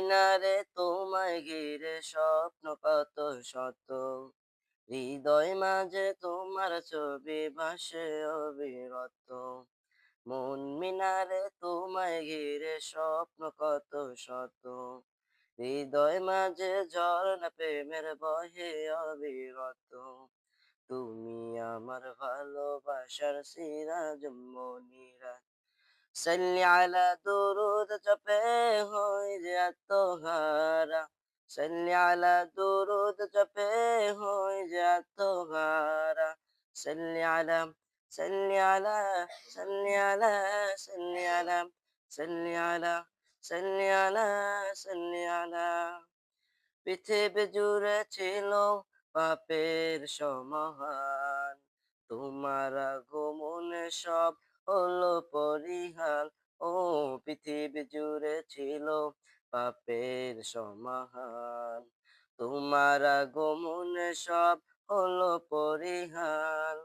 মিনারে তোমায় ঘিরে স্বপ্ন কত শত। হৃদয় মাঝে তোমার ছবি ভাসে অবিরত। মন মিনারে তোমায় ঘিরে স্বপ্ন কত শত। হৃদয় মাঝে ঝর্ণা প্রেমের বহে অবিরত। তুমি আমার ভালোবাসার সিরাজ মনিরা। সাল্লি আলা দুরুদ জপে সাল্লি আলা পৃথিবী জুড়ে ছিল পাপের সমাহার। তোমার আগমনে সব হলো পরিহার। ও পৃথিবী জুড়ে ছিল পাপের সমাহার। তোমার আগমনে সব হলো পরিহার।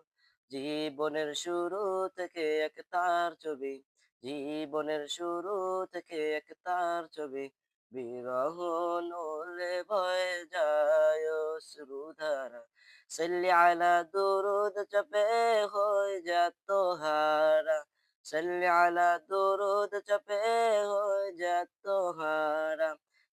জীবনের শুরু থেকে এক তার ছবি, জীবনের শুরু থেকে এক তার ছবি। বিরহ নলে বয়ে যায় শ্রুধারা সাল্লি আলা দুরুদ চপে হয়ে যাত হারা সাল্লি আলা দুরুদ চপে হয়ে যাত হারা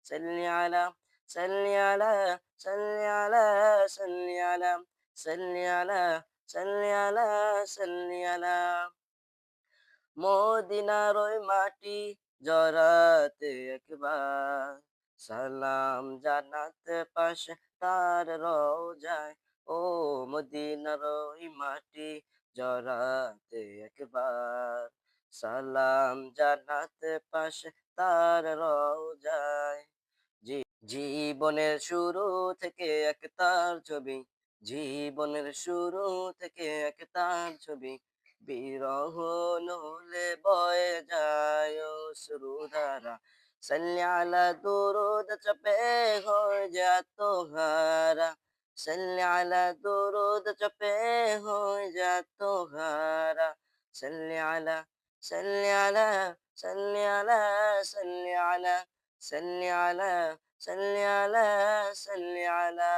সাল্লি আলা সাল্লি আলা সাল্লি আলা সাল্লি আলা সাল্লি আলা সাল্লি আলা সাল্লি আলা মদিনার ওই মাটি জরাতে একবার সালাম জানাতে পাশে তার রোজায় ও মদিনার ওই মাটি জরাতে একবার। সালাম জানাতে পাশে তার রোজায় জী- জীবনের শুরু থেকে এক তার ছবি। জীবনের শুরু থেকে এক তার ছবি। বিরহ নলে বয়ে যায় শ্রুধারা সাল্লি আলা দুরুদ চপে হয়ে যাত হারা সাল্লি আলা দুরুদ চপে হয়ে যাত হারা সাল্লি আলা সাল্লি আলা সাল্লি আলা সাল্লি আলা সাল্লি আলা সাল্লি আলা সাল্লি আলা